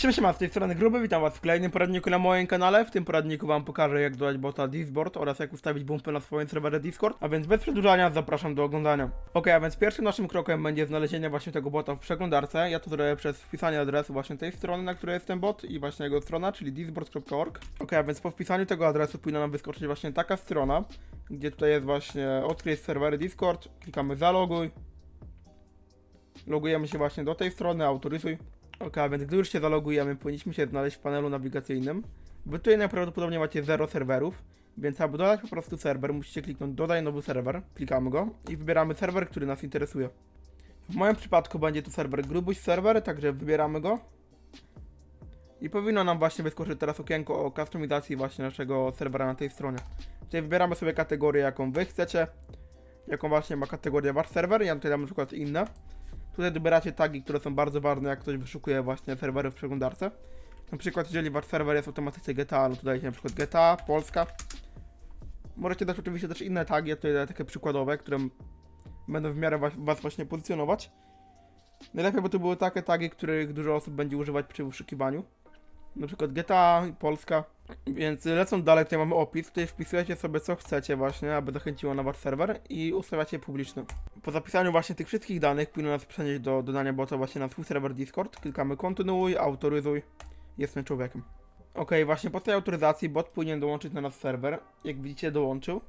Siema, siema, z tej strony Gruby, witam was w kolejnym poradniku na moim kanale. W tym poradniku wam pokażę jak dodać bota Discord oraz jak ustawić bumpy na swoim serwerze Discord. A więc bez przedłużania zapraszam do oglądania. Ok, a więc pierwszym naszym krokiem będzie znalezienie właśnie tego bota w przeglądarce. Ja to zrobię przez wpisanie adresu właśnie tej strony, na której jest ten bot i właśnie jego strona, czyli discord.org. Ok, a więc po wpisaniu tego adresu powinna nam wyskoczyć właśnie taka strona, gdzie tutaj jest właśnie odkryj serwery Discord, klikamy zaloguj. Logujemy się właśnie do tej strony, autoryzuj. Ok, więc gdy już się zalogujemy, powinniśmy się znaleźć w panelu nawigacyjnym. Wy tutaj najprawdopodobniej macie 0 serwerów, więc aby dodać po prostu serwer, musicie kliknąć dodaj nowy serwer, klikamy go i wybieramy serwer, który nas interesuje. W moim przypadku będzie to serwer Grubuś Server, także wybieramy go. I powinno nam właśnie wyskoczyć teraz okienko o kustomizacji właśnie naszego serwera na tej stronie. Tutaj wybieramy sobie kategorię, jaką wy chcecie, jaką właśnie ma kategorię wasz serwer, ja tutaj dam na przykład inne. Tutaj dobieracie tagi, które są bardzo ważne, jak ktoś wyszukuje właśnie serwery w przeglądarce. Na przykład, jeżeli wasz serwer jest w automatyce GTA, no to dajecie na przykład GTA, Polska. Możecie dać oczywiście też inne tagi, tutaj takie przykładowe, które będą w miarę was, was właśnie pozycjonować. Najlepiej by to były takie tagi, których dużo osób będzie używać przy wyszukiwaniu. Na przykład GTA, Polska. Więc lecąc dalej, tutaj mamy opis. Tutaj wpisujecie sobie co chcecie właśnie, aby zachęciło na wasz serwer i ustawiacie publiczny. Po zapisaniu właśnie tych wszystkich danych powinno nas przenieść do dodania bota właśnie na swój serwer Discord. Klikamy kontynuuj, autoryzuj. Jestem człowiekiem. Ok, właśnie po tej autoryzacji bot powinien dołączyć na nasz serwer. Jak widzicie dołączył.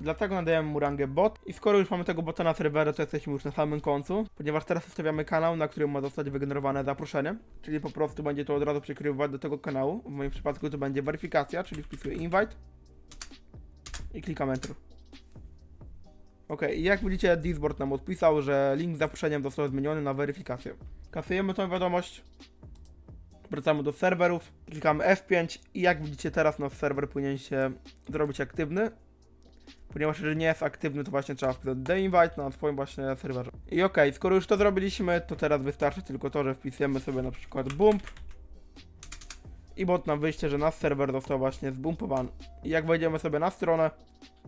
Dlatego nadajemy mu rangę bot i skoro już mamy tego bota na serwerze, to jesteśmy już na samym końcu, ponieważ teraz ustawiamy kanał, na którym ma zostać wygenerowane zaproszenie, czyli po prostu będzie to od razu przekierowywać do tego kanału. W moim przypadku to będzie weryfikacja, czyli wpisuję invite i klikam enter. Ok, i jak widzicie, Discord nam odpisał, że link z zaproszeniem został zmieniony na weryfikację. Kasujemy tą wiadomość, wracamy do serwerów, klikamy F5 i jak widzicie teraz nasz serwer powinien się zrobić aktywny, ponieważ jeżeli nie jest aktywny, to właśnie trzeba wpisać the invite na swoim właśnie serwerze. I ok, skoro już to zrobiliśmy, to teraz wystarczy tylko to, że wpisujemy sobie na przykład bump i bot nam wyjście, że nasz serwer został właśnie zbumpowany. I jak wejdziemy sobie na stronę,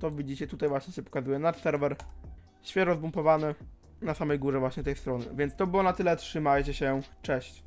to widzicie tutaj właśnie się pokazuje nasz serwer świeżo zbumpowany na samej górze właśnie tej strony. Więc to było na tyle, trzymajcie się, cześć.